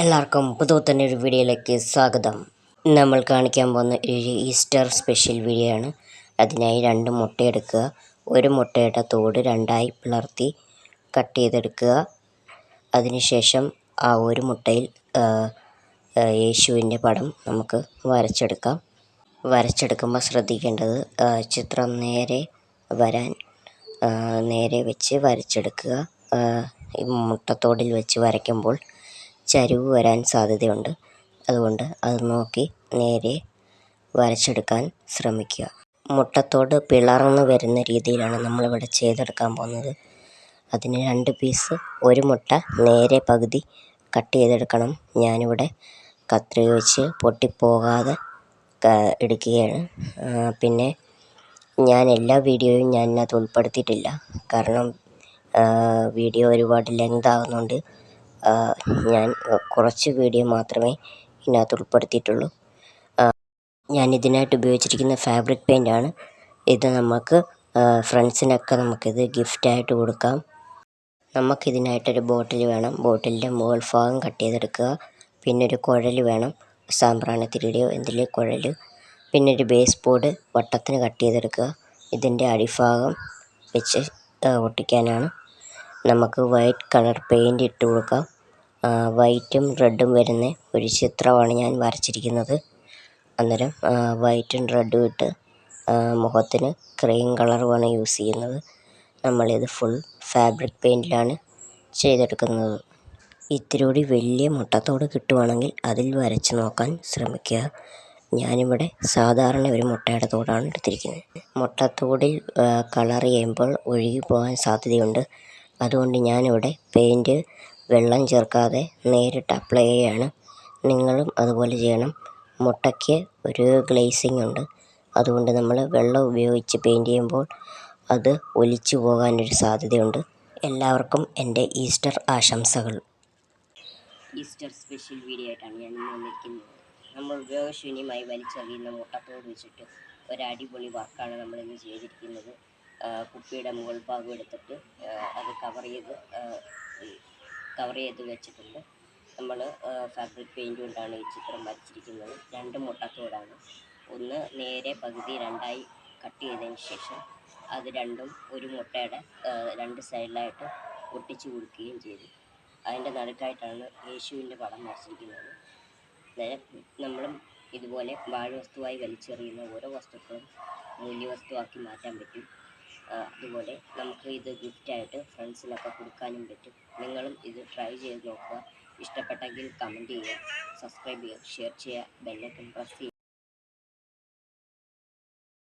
എല്ലാവർക്കും പുതുത്തന്നെ ഒരു വീഡിയോയിലേക്ക് സ്വാഗതം. നമ്മൾ കാണിക്കാൻ പോകുന്ന ഒരു ഈസ്റ്റർ സ്പെഷ്യൽ വീഡിയോ ആണ്. അതിനായി രണ്ട് മുട്ടയെടുക്കുക ഒരു മുട്ടയുടെ തോട് രണ്ടായി പിളർത്തി കട്ട് ചെയ്തെടുക്കുക. അതിനുശേഷം ആ ഒരു മുട്ടയിൽ യേശുവിന്റെ പടം നമുക്ക് വരച്ചെടുക്കാം. വരച്ചെടുക്കുമ്പോൾ ശ്രദ്ധിക്കേണ്ടത് ചിത്രം നേരെ വരാൻ നേരെ വെച്ച് വരച്ചെടുക്കുക. ഈ മുട്ടത്തോടിൽ വെച്ച് വരയ്ക്കുമ്പോൾ ചരിവ് വരാൻ സാധ്യതയുണ്ട്. അതുകൊണ്ട് അത് നോക്കി നേരെ വരച്ചെടുക്കാൻ ശ്രമിക്കുക. മുട്ടത്തോട് പിളർന്ന് വരുന്ന രീതിയിലാണ് നമ്മളിവിടെ ചെയ്തെടുക്കാൻ പോകുന്നത്. അതിന് രണ്ട് പീസ് ഒരു മുട്ട നേരെ പകുതി കട്ട് ചെയ്തെടുക്കണം. ഞാനിവിടെ കത്രിക വെച്ച് പൊട്ടിപ്പോകാതെ എടുക്കുകയാണ്. പിന്നെ ഞാൻ എല്ലാ വീഡിയോയും ഞാൻ ഉൾപ്പെടുത്തിയിട്ടില്ല. കാരണം വീഡിയോ ഒരുപാട് ലെങ്ത് ആകുന്നതുകൊണ്ട് ആ, ഞാൻ കുറച്ച് വീഡിയോ മാത്രമേ ഇതിനകത്ത് ഉൾപ്പെടുത്തിയിട്ടുള്ളൂ. ഞാൻ ഇതിനായിട്ട് ഉപയോഗിച്ചിരിക്കുന്ന ഫാബ്രിക് പെയിന്റാണ് ഇത് നമുക്ക് ഫ്രണ്ട്സിനൊക്കെ നമുക്കിത് ഗിഫ്റ്റായിട്ട് കൊടുക്കാം. നമുക്കിതിനായിട്ടൊരു ബോട്ടിൽ വേണം. ബോട്ടിലിന്റെ മുകൾ ഭാഗം കട്ട് ചെയ്തെടുക്കുക. പിന്നെ ഒരു കുഴൽ വേണം. സാമ്പ്രാണിത്തിരിയുടെയോ എന്തിലേ കുഴൽ. പിന്നെ ഒരു ബേസ് ബോർഡ് വട്ടത്തിന് കട്ട് ചെയ്തെടുക്കുക. ഇതിന്റെ അടിഭാഗം വെച്ച് ഒട്ടിക്കാനാണ്. നമുക്ക് വൈറ്റ് കളർ പെയിന്റ് ഇട്ട് കൊടുക്കാം. വൈറ്റും റെഡും വരുന്ന ഒരു ചിത്രമാണ് ഞാൻ വരച്ചിരിക്കുന്നത്. അന്നേരം വൈറ്റും റെഡും ഇട്ട് മുഖത്തിന് ക്രീം കളറുമാണ് യൂസ് ചെയ്യുന്നത്. നമ്മളിത് ഫുൾ ഫാബ്രിക് പെയിന്റിലാണ് ചെയ്തെടുക്കുന്നത്. ഇത്തിരി വലിയ മുട്ടത്തോട് കിട്ടുവാണെങ്കിൽ അതിൽ വരച്ച് നോക്കാൻ ശ്രമിക്കുക. ഞാനിവിടെ സാധാരണ ഒരു മുട്ടയുടെ തോടാണ് എടുത്തിരിക്കുന്നത്. മുട്ടത്തോടിൽ കളർ ചെയ്യുമ്പോൾ ഒഴുകി പോകാൻ സാധ്യതയുണ്ട്. അതുകൊണ്ട് ഞാനിവിടെ പെയിന്റ് വെള്ളം ചേർക്കാതെ നേരിട്ട് അപ്ലൈ ചെയ്യുകയാണ് നിങ്ങളും അതുപോലെ ചെയ്യണം. മുട്ടയ്ക്ക് ഒരു ഗ്ലേസിംഗ് ഉണ്ട്. അതുകൊണ്ട് നമ്മൾ വെള്ളം ഉപയോഗിച്ച് പെയിന്റ് ചെയ്യുമ്പോൾ അത് ഒലിച്ചു പോകാനൊരു സാധ്യതയുണ്ട്. എല്ലാവർക്കും എന്റെ ഈസ്റ്റർ ആശംസകൾ. ഈസ്റ്റർ സ്പെഷ്യൽ വീഡിയോ ആയിട്ടാണ് ഞാൻ ഇന്ന് വന്നിരിക്കുന്നത്. നമ്മൾ ഉപയോഗശൂന്യമായി വലിച്ചെറിയുന്ന മുട്ടത്തോട് വെച്ചിട്ട് ഒരു അടിപൊളി വർക്കാണ് നമ്മൾ ഇന്ന് ചെയ്തിരിക്കുന്നത്. കുപ്പിയുടെ മുകൾ ഭാഗം എടുത്തിട്ട് അത് കവർ ചെയ്ത് കവർ ചെയ്ത് വെച്ചിട്ടുണ്ട്. നമ്മൾ ഫാബ്രിക് പെയിന്റ് കൊണ്ടാണ് ഈ ചിത്രം വരച്ചിരിക്കുന്നത്. രണ്ട് മുട്ടത്തോടാണ്. ഒന്ന് നേരെ പകുതി രണ്ടായി കട്ട് ചെയ്തതിന് ശേഷം അത് രണ്ടും ഒരു മുട്ടയുടെ രണ്ട് സൈഡിലായിട്ട് ഒട്ടിച്ചു കൊടുക്കുകയും ചെയ്തു. അതിന്റെ നടുക്കായിട്ടാണ് യേശുവിന്റെ പടം വരച്ചിരിക്കുന്നത്. നമ്മളും ഇതുപോലെ വാഴവസ്തുവായി വലിച്ചെറിയുന്ന ഓരോ വസ്തുക്കളും മൂല്യവസ്തുവാക്കി മാറ്റാൻ പറ്റും. അതുപോലെ നമുക്ക് ഇത് ഗിഫ്റ്റായിട്ട് ഫ്രണ്ട്സിനൊക്കെ കൊടുക്കാനും പറ്റും. നിങ്ങളും ഇത് ട്രൈ ചെയ്ത് നോക്കുക. ഇഷ്ടപ്പെട്ടെങ്കിൽ കമന്റ് ചെയ്യുക സബ്സ്ക്രൈബ് ചെയ്യുക ഷെയർ ചെയ്യുക ബെല്ലൈക്കൺ പ്രസ് ചെയ്യുക.